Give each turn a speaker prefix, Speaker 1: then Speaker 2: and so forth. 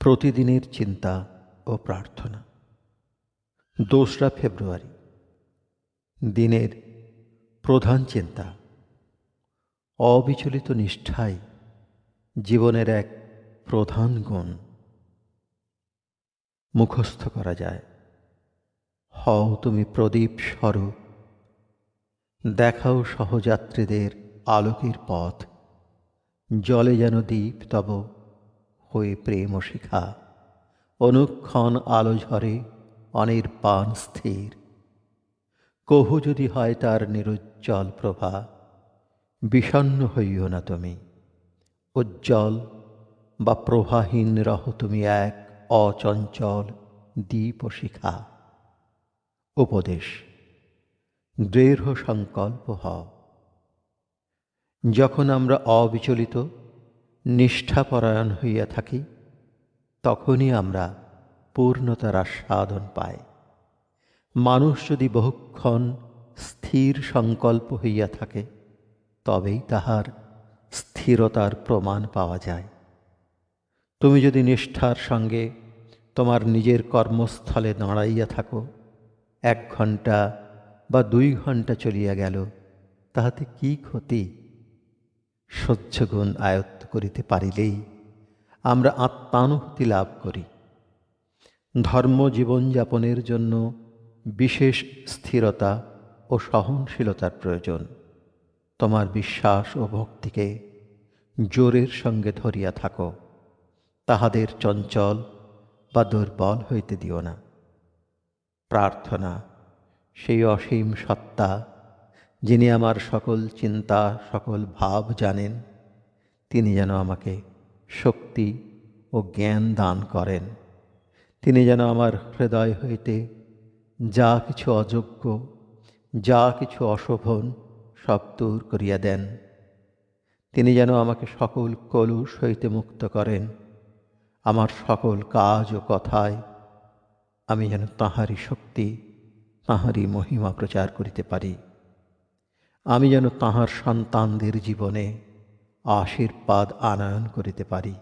Speaker 1: প্রতিদিনের চিন্তা ও প্রার্থনা। দোসরা ফেব্রুয়ারি, দিনের প্রধান চিন্তা। অবিচলিত নিষ্ঠাই জীবনের এক প্রধান গুণ। মুখস্থ করা যায়। হও তুমি প্রদীপ স্বরূপ। দেখাও সহযাত্রীদের আলোকের পথ। জলে যেন দ্বীপ তব হয়ে প্রেম শিখা। অনুক্ষণ আলো ঝরে অনির্বাণ স্থির। কহু যদি হয় তার নিরুজ্জ্বল প্রভা বিষণ্ন হইও না তুমি। উজ্জ্বল বা প্রভাহীন রহ তুমি এক অচঞ্চল দ্বীপ শিখা। উপদেশ দৃঢ় সংকল্প হও। যখন আমরা অবিচলিত নিষ্ঠাপরায়ণ হইয়া থাকি, তখনই আমরা পূর্ণতার আস্বাদন পাই। মানুষ যদি বহুক্ষণ স্থির সংকল্প হইয়া থাকে, তবেই তাহার স্থিরতার প্রমাণ পাওয়া যায়। তুমি যদি নিষ্ঠার সঙ্গে তোমার নিজের কর্মস্থলে দাঁড়াইয়া থাকো, এক ঘণ্টা বা দুই ঘণ্টা চলিয়া গেল, তাহাতে কি ক্ষতি? সহ্যগুণ আয়ত্ত করিতে পারিলেই আমরা আত্মানুভূতি লাভ করি। ধর্ম জীবনযাপনের জন্য বিশেষ স্থিরতা ও সহনশীলতার প্রয়োজন। তোমার বিশ্বাস ও ভক্তিকে জোরের সঙ্গে ধরিয়া থাকো। তাহাদের চঞ্চল বা দুর্বল হইতে দিও না। প্রার্থনা, সেই অসীম সত্তা যিনি আমার সকল চিন্তা, সকল ভাব জানেন তিনি যেন আমাকে শক্তি ও জ্ঞান দান করেন। তিনি যেন আমার হৃদয় হইতে যা কিছু অযোগ্য, যা কিছু অশোভন সব দূর করিয়া দেন। তিনি যেন আমাকে সকল কলুষ হইতে মুক্ত করেন। আমার সকল কাজ ও কথায় আমি যেন তাঁহারই শক্তি, তাঁহারই মহিমা প্রচার করিতে পারি। আমি যেন তাঁহার সন্তানদের জীবনে আশীর্বাদ আনয়ন করিতে পারি।